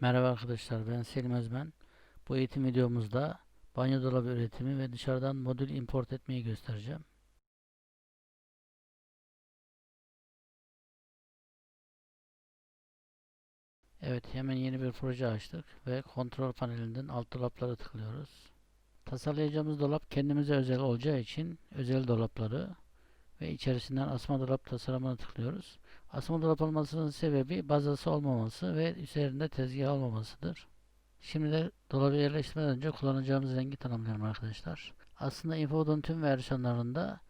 Merhaba arkadaşlar ben Selim Özmen. Bu eğitim videomuzda banyo dolabı üretimi ve dışarıdan modül import etmeyi göstereceğim. Evet hemen yeni bir proje açtık ve kontrol panelinden alt dolaplara tıklıyoruz. Tasarlayacağımız dolap kendimize özel olacağı için özel dolapları ve içerisinden asma dolap tasarımına tıklıyoruz. Asma dolap olmasının sebebi bazası olmaması ve üzerinde tezgah olmamasıdır. Şimdi de dolabı yerleştirmeden önce kullanacağımız rengi tanımlayalım arkadaşlar. Aslında Infodon tüm versiyonlarında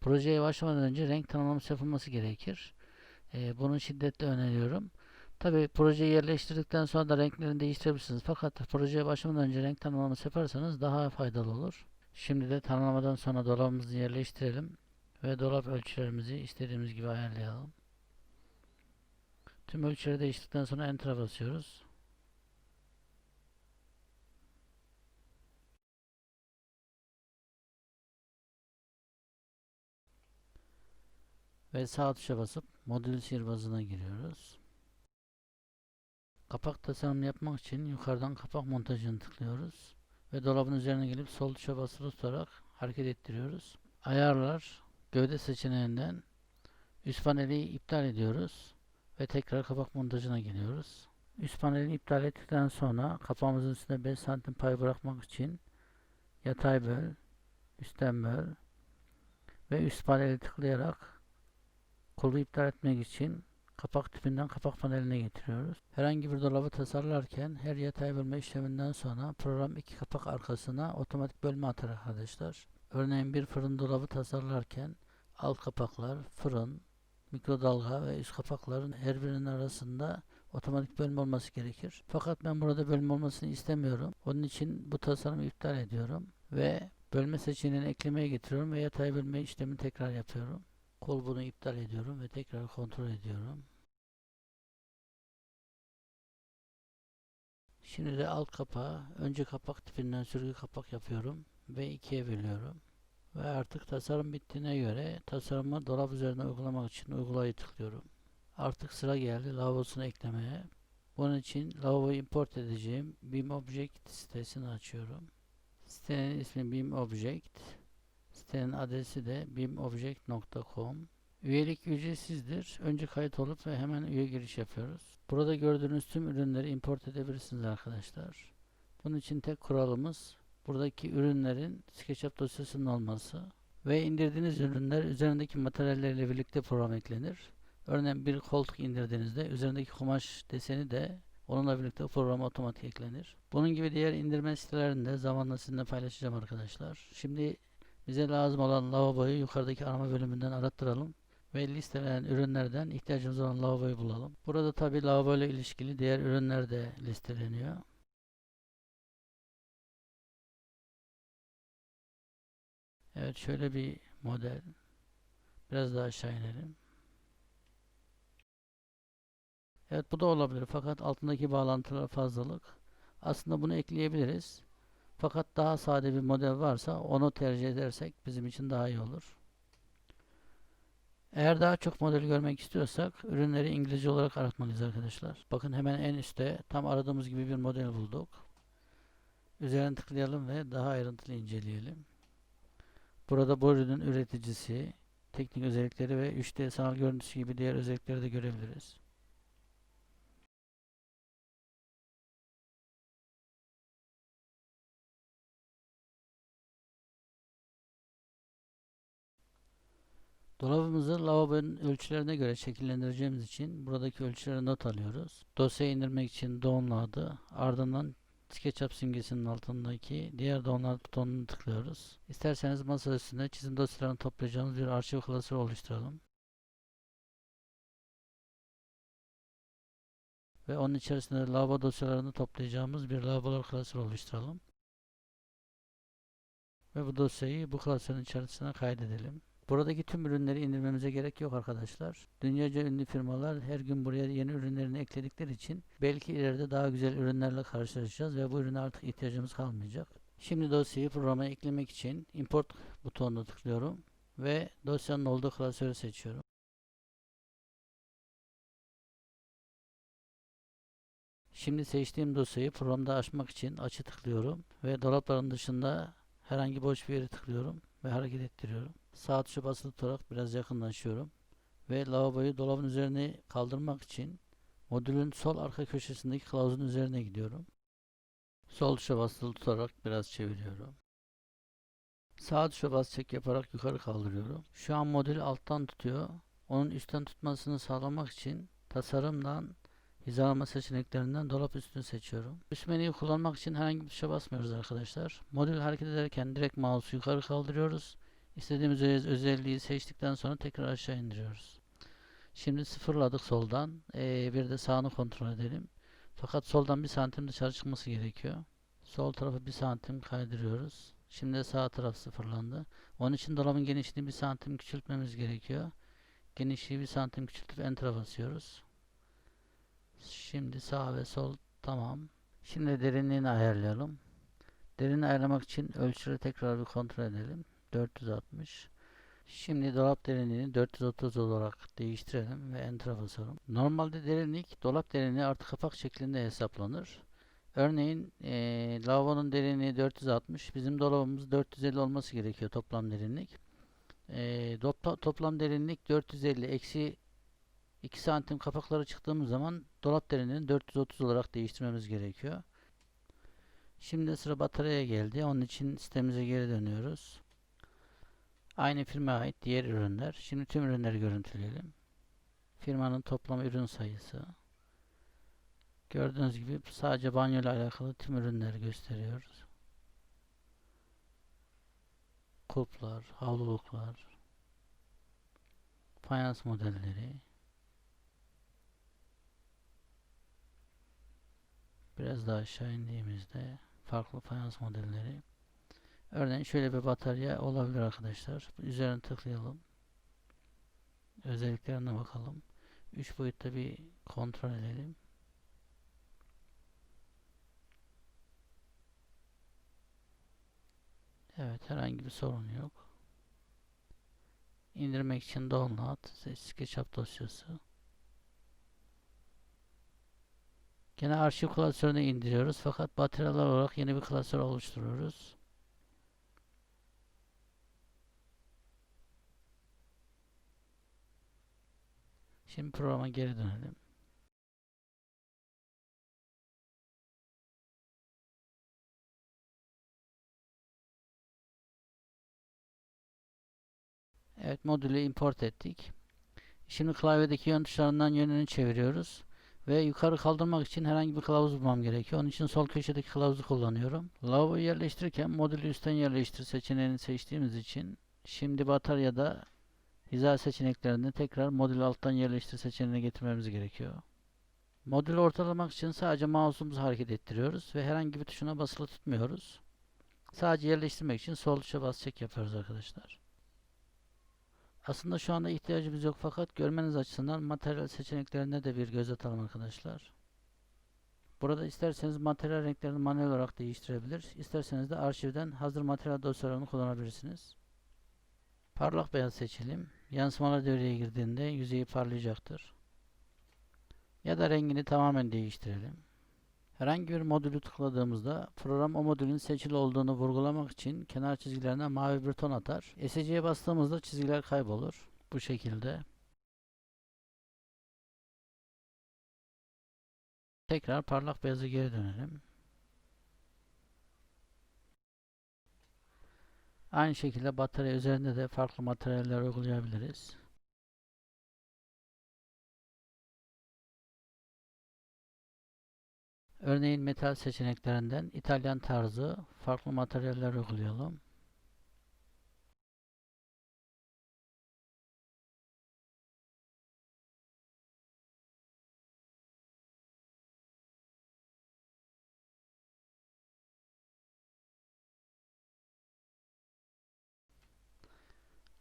projeye başlamadan önce renk tanımlaması yapılması gerekir. Ee, bunu şiddetle öneriyorum. Tabi projeyi yerleştirdikten sonra da renklerini değiştirebilirsiniz. Fakat projeye başlamadan önce renk tanımlaması yaparsanız daha faydalı olur. Şimdi de tanımlamadan sonra dolabımızı yerleştirelim ve dolap ölçülerimizi istediğimiz gibi ayarlayalım. Tüm ölçüleri değiştirdikten sonra Enter'a basıyoruz. Ve sağ tuşa basıp modül sihirbazına giriyoruz. Kapak tasarımını yapmak için yukarıdan kapak montajını tıklıyoruz. Ve dolabın üzerine gelip sol tuşa basılı tutarak hareket ettiriyoruz. Ayarlar gövde seçeneğinden üst paneli iptal ediyoruz ve tekrar kapak montajına geliyoruz. Üst paneli iptal ettikten sonra kapağımızın üstüne 5 santim pay bırakmak için yatay böl, üstten böl ve üst paneli tıklayarak kolu iptal etmek için kapak tipinden kapak paneline getiriyoruz. Herhangi bir dolabı tasarlarken her yatay bölme işleminden sonra program iki kapak arkasına otomatik bölme atar arkadaşlar. Örneğin bir fırın dolabı tasarlarken alt kapaklar, fırın, mikrodalga ve üst kapakların her birinin arasında otomatik bölme olması gerekir. Fakat ben burada bölme olmasını istemiyorum. Onun için bu tasarımı iptal ediyorum ve bölme seçeneğini eklemeye getiriyorum ve yatay bölme işlemini tekrar yapıyorum. Kol bunu iptal ediyorum ve tekrar kontrol ediyorum. Şimdi de alt kapağı önce kapak tipinden sürgü kapak yapıyorum ve ikiye bölüyorum. Ve artık tasarım bittiğine göre tasarımı dolap üzerine uygulamak için uygulayı tıklıyorum. Artık sıra geldi lavabosunu eklemeye. Bunun için lavaboyu import edeceğim Beam Object sitesini açıyorum. Sitenin ismi Beam Object. Sitenin adresi de beamobject.com. Üyelik ücretsizdir. Önce kayıt olup ve hemen üye giriş yapıyoruz. Burada gördüğünüz tüm ürünleri import edebilirsiniz arkadaşlar. Bunun için tek kuralımız buradaki ürünlerin SketchUp dosyasının olması ve indirdiğiniz ürünler üzerindeki materyallerle birlikte program eklenir. Örneğin bir koltuk indirdiğinizde üzerindeki kumaş deseni de onunla birlikte programa otomatik eklenir. Bunun gibi diğer indirme sitelerini de zamanla sizinle paylaşacağım arkadaşlar. Şimdi bize lazım olan lavaboyu yukarıdaki arama bölümünden arattıralım ve listelen ürünlerden ihtiyacımız olan lavaboyu bulalım. Burada tabi lavabo ile ilişkili diğer ürünler de listeleniyor. Evet şöyle bir model. Biraz daha aşağı inelim. Evet bu da olabilir fakat altındaki bağlantılar fazlalık. Aslında bunu ekleyebiliriz. Fakat daha sade bir model varsa onu tercih edersek bizim için daha iyi olur. Eğer daha çok model görmek istiyorsak ürünleri İngilizce olarak aratmalıyız arkadaşlar. Bakın hemen en üstte tam aradığımız gibi bir model bulduk. Üzerine tıklayalım ve daha ayrıntılı inceleyelim. Burada bu ürünün üreticisi, teknik özellikleri ve 3D sanal görüntüsü gibi diğer özellikleri de görebiliriz. Dolabımızı lavabonun ölçülerine göre şekillendireceğimiz için buradaki ölçüleri not alıyoruz. Dosyayı indirmek için download'ı ardından SketchUp simgesinin altındaki diğer download butonunu tıklıyoruz. İsterseniz masa üstünde çizim dosyalarını toplayacağımız bir arşiv klasörü oluşturalım. Ve onun içerisinde lavabo dosyalarını toplayacağımız bir lavabolar klasörü oluşturalım. Ve bu dosyayı bu klasörün içerisine kaydedelim. Buradaki tüm ürünleri indirmemize gerek yok arkadaşlar. Dünyaca ünlü firmalar her gün buraya yeni ürünlerini ekledikleri için belki ileride daha güzel ürünlerle karşılaşacağız ve bu ürüne artık ihtiyacımız kalmayacak. Şimdi dosyayı programa eklemek için import butonuna tıklıyorum ve dosyanın olduğu klasörü seçiyorum. Şimdi seçtiğim dosyayı programda açmak için açı tıklıyorum ve dolapların dışında herhangi boş bir yere tıklıyorum ve hareket ettiriyorum. Sağ tuşa basılı tutarak biraz yakınlaşıyorum ve lavaboyu dolabın üzerine kaldırmak için modülün sol arka köşesindeki kılavuzun üzerine gidiyorum. Sol tuşa basılı tutarak biraz çeviriyorum. Sağ tuşa bas çek yaparak yukarı kaldırıyorum. Şu an modülü alttan tutuyor. Onun üstten tutmasını sağlamak için tasarımdan hizalama seçeneklerinden dolap üstünü seçiyorum. Üst menüyü kullanmak için herhangi bir tuşa basmıyoruz arkadaşlar. Modül hareket ederken direkt mouse'u yukarı kaldırıyoruz. İstediğimiz özelliği seçtikten sonra tekrar aşağı indiriyoruz. Şimdi sıfırladık soldan. Ee, bir de sağını kontrol edelim. Fakat soldan bir santim dışarı çıkması gerekiyor. Sol tarafı bir santim kaydırıyoruz. Şimdi sağ taraf sıfırlandı. Onun için dolabın genişliğini bir santim küçültmemiz gerekiyor. Genişliği bir santim küçültüp enter'a basıyoruz. Şimdi sağ ve sol tamam. Şimdi derinliğini ayarlayalım. Derinliğini ayarlamak için ölçüleri tekrar bir kontrol edelim. 460. Şimdi dolap derinliğini 430 olarak değiştirelim ve enter'a basalım. Normalde derinlik dolap derinliği artı kapak şeklinde hesaplanır. Örneğin e, lavabonun derinliği 460. Bizim dolabımız 450 olması gerekiyor toplam derinlik. E, topla, toplam derinlik 450 eksi 2 santim kapakları çıktığımız zaman dolap derinliğini 430 olarak değiştirmemiz gerekiyor. Şimdi sıra bataryaya geldi. Onun için sitemize geri dönüyoruz. Aynı firmaya ait diğer ürünler. Şimdi tüm ürünleri görüntüleyelim. Firmanın toplam ürün sayısı. Gördüğünüz gibi sadece banyo ile alakalı tüm ürünleri gösteriyoruz. Kulplar, havluluklar, fayans modelleri. Biraz daha aşağı indiğimizde farklı fayans modelleri. Örneğin şöyle bir batarya olabilir arkadaşlar. Üzerine tıklayalım. Özelliklerine bakalım. 3 boyutta bir kontrol edelim. Evet herhangi bir sorun yok. İndirmek için download SketchUp dosyası. Gene arşiv klasörüne indiriyoruz fakat bataryalar olarak yeni bir klasör oluşturuyoruz. Şimdi programa geri dönelim. Evet modülü import ettik. Şimdi klavyedeki yön tuşlarından yönünü çeviriyoruz. Ve yukarı kaldırmak için herhangi bir kılavuz bulmam gerekiyor. Onun için sol köşedeki kılavuzu kullanıyorum. Lavaboyu yerleştirirken modülü üstten yerleştir seçeneğini seçtiğimiz için şimdi bataryada hiza seçeneklerini tekrar modül alttan yerleştir seçeneğine getirmemiz gerekiyor. Modülü ortalamak için sadece mouse'umuzu hareket ettiriyoruz ve herhangi bir tuşuna basılı tutmuyoruz. Sadece yerleştirmek için sol tuşa bas çek yapıyoruz arkadaşlar. Aslında şu anda ihtiyacımız yok fakat görmeniz açısından materyal seçeneklerine de bir göz atalım arkadaşlar. Burada isterseniz materyal renklerini manuel olarak değiştirebilir. İsterseniz de arşivden hazır materyal dosyalarını kullanabilirsiniz. Parlak beyaz seçelim. Yansımalar devreye girdiğinde yüzeyi parlayacaktır. Ya da rengini tamamen değiştirelim. Herhangi bir modülü tıkladığımızda program o modülün seçili olduğunu vurgulamak için kenar çizgilerine mavi bir ton atar. SC'ye bastığımızda çizgiler kaybolur. Bu şekilde. Tekrar parlak beyazı geri dönelim. Aynı şekilde batarya üzerinde de farklı materyaller uygulayabiliriz. Örneğin metal seçeneklerinden İtalyan tarzı farklı materyaller uygulayalım.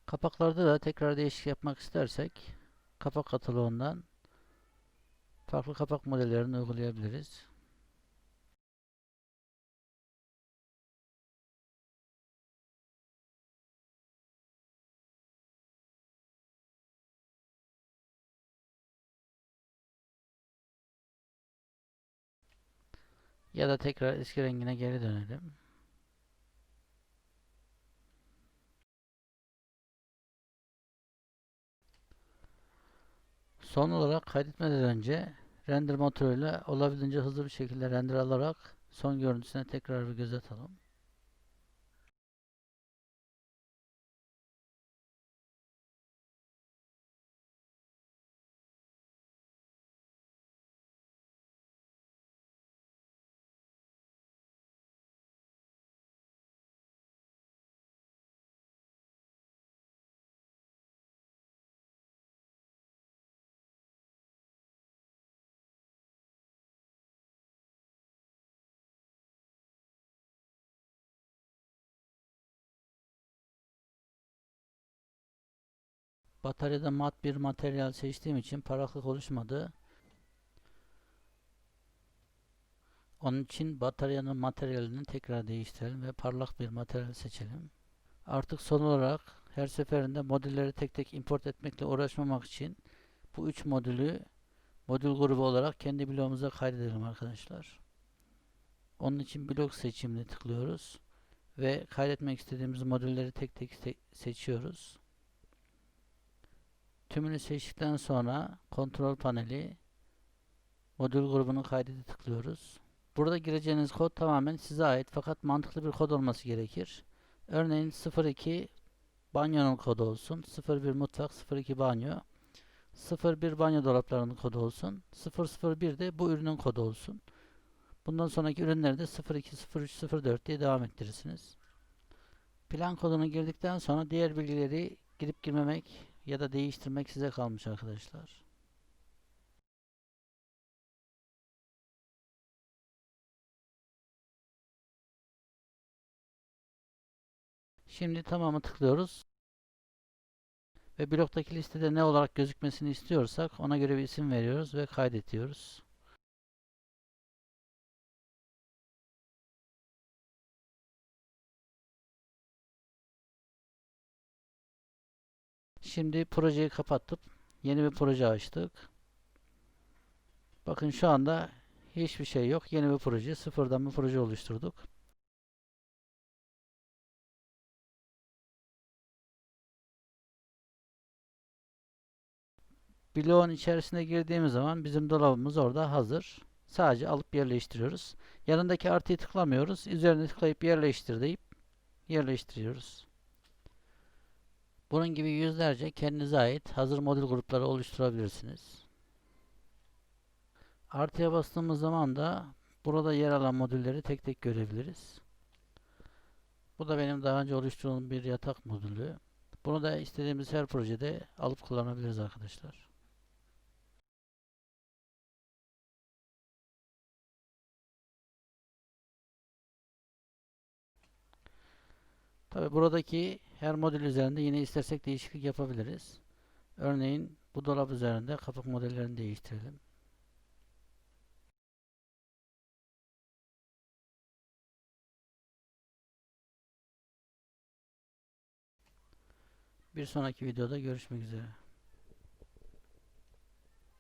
Kapaklarda da tekrar değişik yapmak istersek kapak kataloğundan farklı kapak modellerini uygulayabiliriz. Ya da tekrar eski rengine geri dönelim. Son olarak kaydetmeden önce render motoruyla olabildiğince hızlı bir şekilde render alarak son görüntüsüne tekrar bir göz atalım. Bataryada mat bir materyal seçtiğim için parlaklık oluşmadı. Onun için bataryanın materyalini tekrar değiştirelim ve parlak bir materyal seçelim. Artık son olarak her seferinde modülleri tek tek import etmekle uğraşmamak için bu üç modülü modül grubu olarak kendi bloğumuza kaydedelim arkadaşlar. Onun için blok seçimine tıklıyoruz ve kaydetmek istediğimiz modülleri tek tek se seçiyoruz. Tümünü seçtikten sonra kontrol paneli modül grubunun kaydede tıklıyoruz. Burada gireceğiniz kod tamamen size ait fakat mantıklı bir kod olması gerekir. Örneğin 02 banyonun kodu olsun. 01 mutfak, 02 banyo. 01 banyo dolaplarının kodu olsun. 001 de bu ürünün kodu olsun. Bundan sonraki ürünleri de 02, 03, 04 diye devam ettirirsiniz. Plan kodunu girdikten sonra diğer bilgileri girip girmemek ya da değiştirmek size kalmış arkadaşlar. Şimdi tamamı tıklıyoruz. Ve bloktaki listede ne olarak gözükmesini istiyorsak ona göre bir isim veriyoruz ve kaydediyoruz. Şimdi projeyi kapatıp yeni bir proje açtık. Bakın şu anda hiçbir şey yok. Yeni bir proje, sıfırdan bir proje oluşturduk. Bloğun içerisine girdiğimiz zaman bizim dolabımız orada hazır. Sadece alıp yerleştiriyoruz. Yanındaki artıyı tıklamıyoruz. Üzerine tıklayıp yerleştir deyip yerleştiriyoruz. Bunun gibi yüzlerce kendinize ait hazır modül grupları oluşturabilirsiniz. Artıya bastığımız zaman da burada yer alan modülleri tek tek görebiliriz. Bu da benim daha önce oluşturduğum bir yatak modülü. Bunu da istediğimiz her projede alıp kullanabiliriz arkadaşlar. Tabi buradaki her modül üzerinde yine istersek değişiklik yapabiliriz. Örneğin bu dolap üzerinde kapak modellerini değiştirelim. Bir sonraki videoda görüşmek üzere.